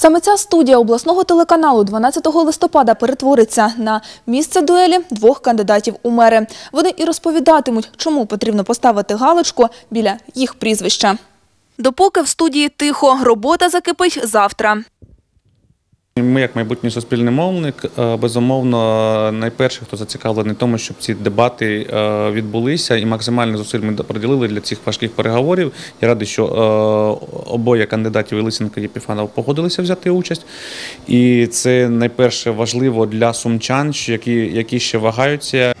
Саме ця студія обласного телеканалу 12 листопада перетвориться на місце дуелі двох кандидатів у мери. Вони і розповідатимуть, чому потрібно поставити галочку біля їх прізвища. Допоки в студії тихо, робота закипить завтра. Ми, як майбутній суспільний мовник, е, безумовно, найперше, хто зацікавлений тому, щоб ці дебати е, відбулися, і максимально зусиль ми приділили для цих важких переговорів. Я радий, що е, обоє кандидатів і Лисенко і Єпіфанов погодилися взяти участь. І це найперше важливо для сумчан, які, які ще вагаються.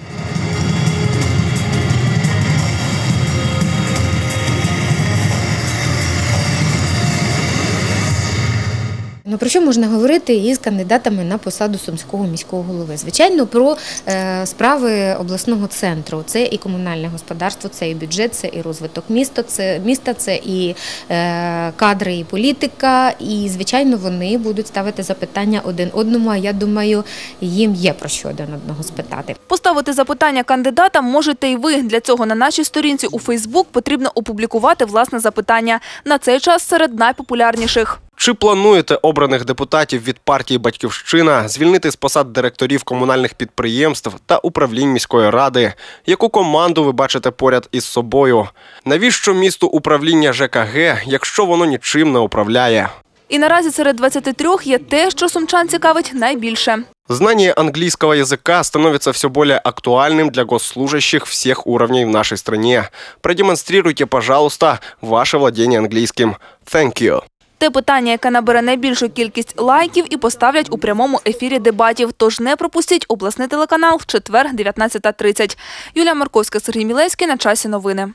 Ну про що можна говорити із кандидатами на посаду сумського міського голови? Звичайно, про е, справи обласного центру. Це і комунальне господарство, це і бюджет, це і розвиток міста, це міста, це і е, кадри, і політика. І звичайно, вони будуть ставити запитання один одному. А я думаю, їм є про що один одного спитати. Поставити запитання кандидатам можете й ви. Для цього на нашій сторінці у Фейсбук потрібно опублікувати власне запитання. На цей час серед найпопулярніших. Чи плануєте обраних депутатів від партії Батьківщина звільнити з посад директорів комунальних підприємств та управлінь міської ради? Яку команду ви бачите поряд із собою? Навіщо місту управління ЖКГ, якщо воно нічим не управляє? І наразі серед 23 є те, що сумчан цікавить найбільше. Знание английского языка становится все более актуальным для госслужащих всех уровней в нашей стране. Продемонстрируйте, пожалуйста, ваше владение английским. Thank you. Те питання, яке набере найбільшу кількість лайків і поставлять у прямому ефірі дебатів. Тож не пропустіть обласний телеканал в четвер, 19.30. Юлія Марковська, Сергій Мілевський. На часі новини.